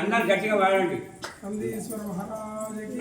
అందరు గట్టిగా వాడండి. నందీశ్వర మహారాజకి.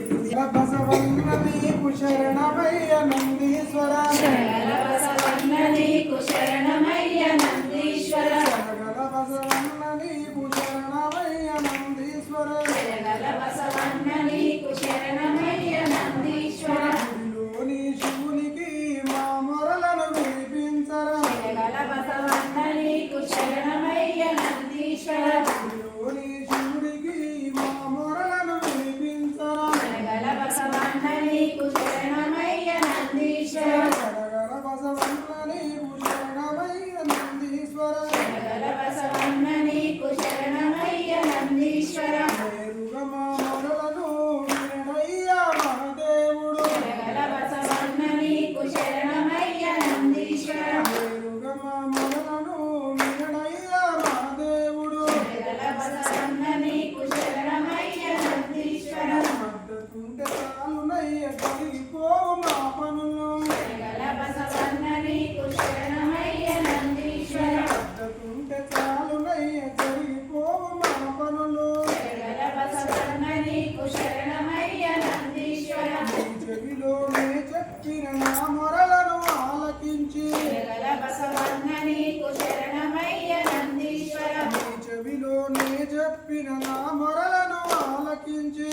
చెప్పిన నా మొరలను ఆలకించి.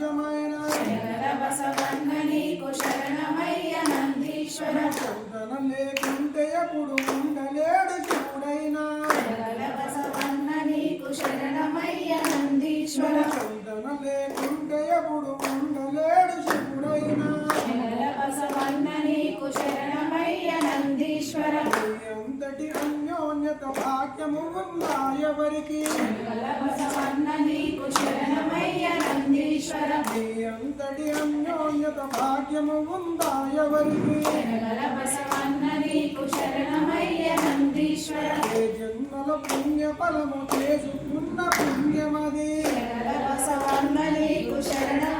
ప్రత్యక్షమైన ధనం లేకుంటే ఎప్పుడు ఉండలేడు శివుడైనా ధనం లేకుంటే ఎప్పుడు ఉన్నత భాగ్యము ఉందా ఎవరికి? మీ అంతటి అన్యోన్యత భాగ్యము ఉందా ఎవరికి? ఏ జన్మల పుణ్య ఫలము చేసుకున్న పుణ్యమది శరణమయ్య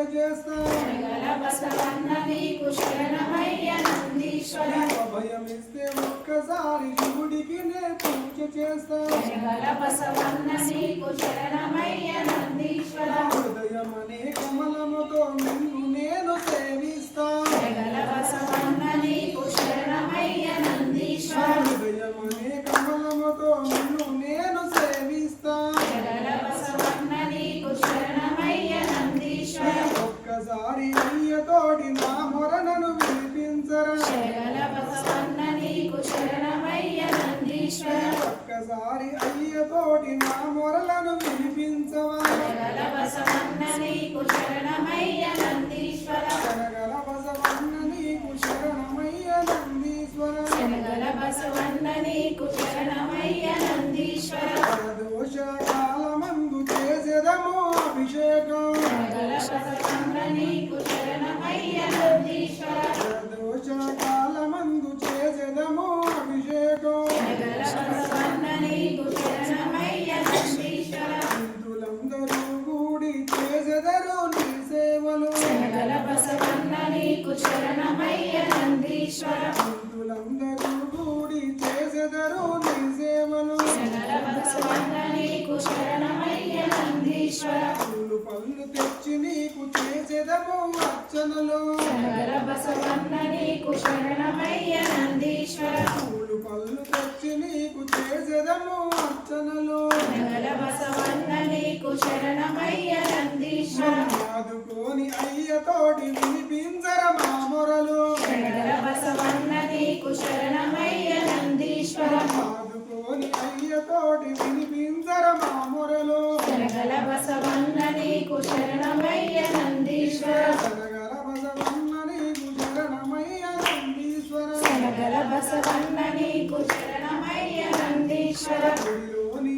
ఐక్య చేస్తాం. భయం ఇస్తే ఒక్కసారి శివుడికి నే పూజ చేస్తాం హృదయం అనే కమలముతో నిన్న దోషకాలమందు చేసేదము అభిషేకం. హిందులందరూ కూడి చేసేదరు నీ సేవలు. హిందులందరూ నీకు చేసెదము అర్చనలు. సకల బసవన్న నీకు శరణమయ్య నందీశ్వర. పూలు పళ్ళు తెచ్చి నీకు చేసెదము అర్చనలు సకల బసవన్న నీకు శరణమయ్య నందీశ్వర ఆదుకోని అయ్యతోటి వినిపించర మా మొరలు సకల బసవన్న నీకు శరణమయ్య నందీశ్వర ఆదుకోని అయ్యతోటి వినిపించర మా మొరలు సకల బసవన్న నీకు శరణమయ్య నందీశ్వర జరగల బసవన్న నీకు శరణమయ్య నందీశ్వర సకల బసవన్న నీకు శరణమయ్య నందీశ్వర గుడిలోని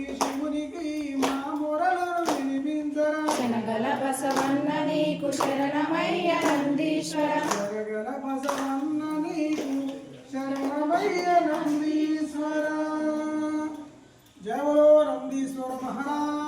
శనగల బసవన్న నీకు శరణమయ్య నందీశ్వర జరగల బసవన్న నీకు శరణమయ్య నందీశ్వర నందీశ్వర